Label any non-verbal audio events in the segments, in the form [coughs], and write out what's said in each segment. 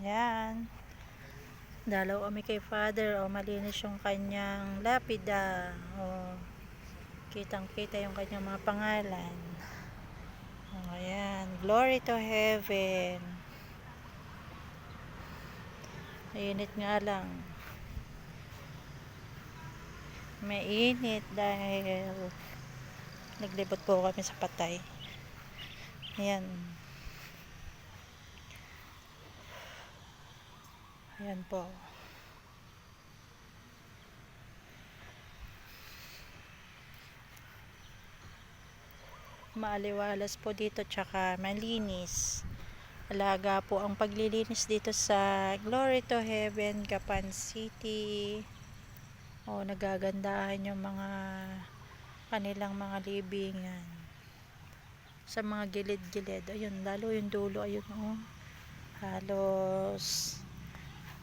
Yan. Dalaw kami kay Father. O, malinis yung kanyang lapida. O, kitang-kita yung kanyang mga pangalan. O, ayan. Glory to heaven. Mainit nga lang. Mainit dahil naglibot po kami sa patay. Ayan. Ayan po. Maaliwalas po dito tsaka malinis. Alaga po ang paglilinis dito sa Glory to Heaven, Gapan City. O nagagandahan yung mga kanilang mga libingan. Sa mga gilid-gilid. Ayun, lalo yung dulo. Ayun, oh. Halos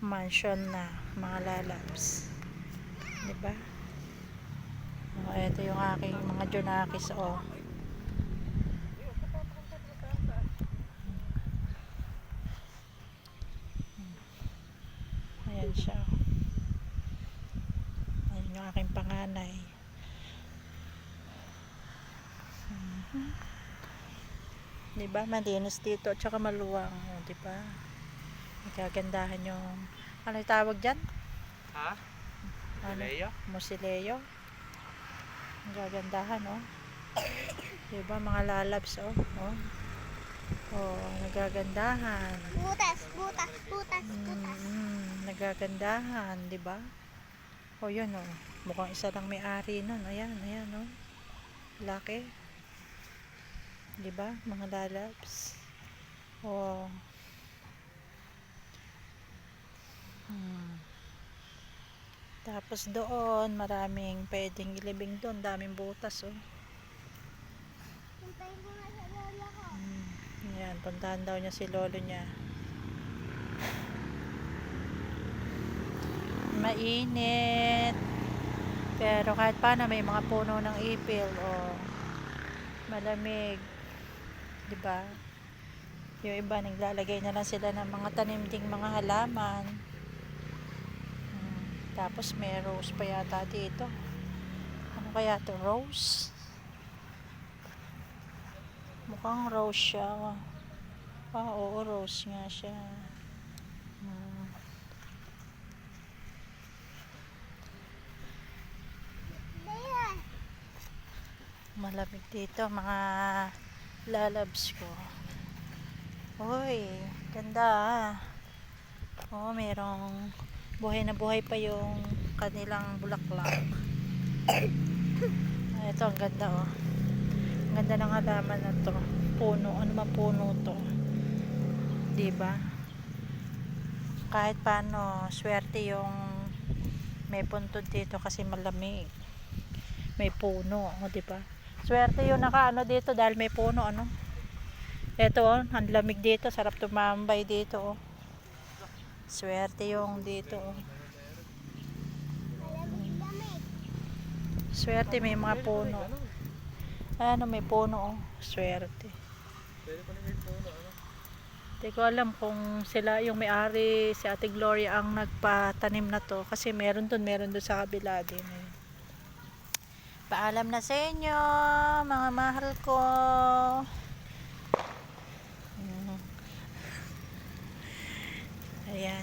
mansion na mga lalabs. Diba? O, ito yung aking mga junakis, oh. Ayan siya. Ayan yung aking panganay. Mhm. Diba? Malinis dito at saka maluwang. O, diba? Nagagandahan yung ano yung tawag dyan? Ha? Ano? Leo? Musileo. Ang gagandahan, oh. Diba, mga lalabs, oh. Oh, oh nagagandahan. Butas, butas, butas, butas. Mm, nagagandahan, di ba? O yun o. Mukhang isa lang may-ari nun. Ayan, ayan o. Laki. Di ba? Mga lalabs. O. Hmm. Tapos doon, maraming pwedeng ilibing doon. Daming butas o. Hintayin ko nga sa lola ko. Hmm. Ayan, puntahan daw niya si lolo niya. Mainit. Pero kahit paano may mga puno ng ipil o malamig. 'Di ba? Yung iba naglalagay na lang sila ng mga tanim ding mga halaman. Tapos may rose pa yata dito. Ano kaya to Rose? Mukhang rose siya. Ah, oo, rose nga siya. Hmm. Malamig dito, mga lalabs ko. Uy, ganda ah. Oo, merong buhay na buhay pa yung kanilang bulaklak. [coughs] Ito, ang ganda oh. Ang ganda ng halaman na to. Puno, ano man puno to. 'Di ba? Kahit paano, swerte yung may puntod dito kasi malamig. May puno, oh, 'di ba? Swerte yung nakaano dito dahil may puno, ano? Ito, oh, ang lamig dito, sarap tumambay dito, oh. Swerte yung dito, oh. Swerte may mga puno. Ano, may puno, oh. Swerte. Hindi ko alam kung sila yung may-ari, si Ate Gloria ang nagpatanim na to. Kasi meron dun, meron dun sa kabila din. Eh. Paalam na sa inyo, mga mahal ko. Mm. Ayan.